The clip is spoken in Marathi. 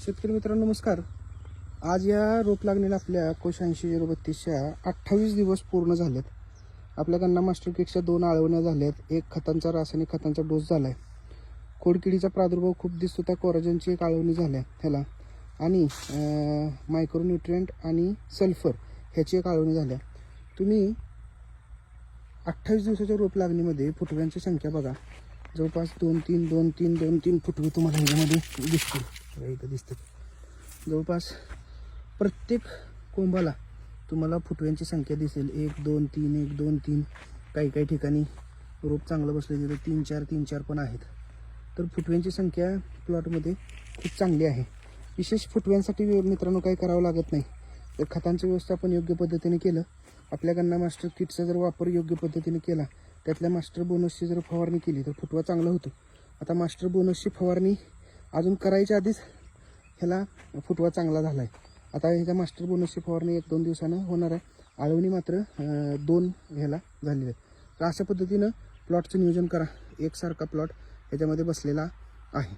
शेतकरी मित्रांनो नमस्कार. आज या रोप लागलेल्या आपल्या कोश ऐंशी झिरो बत्तीसच्या अठ्ठावीस दिवस पूर्ण झालेत. आपल्या गन्ना मास्टर किटच्या दोन आळवण्या झाल्यात. एक खतांचा रासायनिक खतांचा डोस झाला आहे खोडकिडीचा प्रादुर्भाव खूप दिसतो त्या कोराजनची एक आळवणी झाल्या ह्याला आणि मायक्रोन्युट्रियंट आणि सल्फर ह्याची एक आळवणी झाल्या. तुम्ही अठ्ठावीस दिवसाच्या रोप लागणीमध्ये फुटव्यांची संख्या बघा. जवळपास दोन तीन दोन तीन दोन तीन फुटवे तुम्हाला ह्याच्यामध्ये दिसतील. बघा इथं दिसतात जवळपास प्रत्येक कोंबाला तुम्हाला फुटव्यांची संख्या दिसेल. एक दोन तीन एक दोन तीन. काही काही ठिकाणी रोप चांगलं बसलं तिथं. तीन चार तीन चार पण आहेत. तर फुटव्यांची संख्या प्लॉटमध्ये खूप चांगली आहे. विशेष फुटव्यांसाठी मित्रांनो काही करावं लागत नाही. तर खतांचं व्यवस्थापन योग्य पद्धतीने केलं. आपल्या गन्ना मास्टर किटचा जर वापर योग्य पद्धतीने केला त्यातल्या मास्टर बोनसची जर फवारणी केली तर फुटवा चांगला होतो. आता मास्टर बोनसची फवारणी अजून करायच्या आधीच ह्याला फुटवा चांगला झाला आहे आता ह्याच्या मास्टर बोनसची फवारणी एक दोन दिवसानं होणार आहे. आळवणी मात्र दोन ह्याला झालेली आहे तर अशा पद्धतीनं प्लॉटचं नियोजन करा. एकसारखा प्लॉट ह्याच्यामध्ये बसलेला आहे.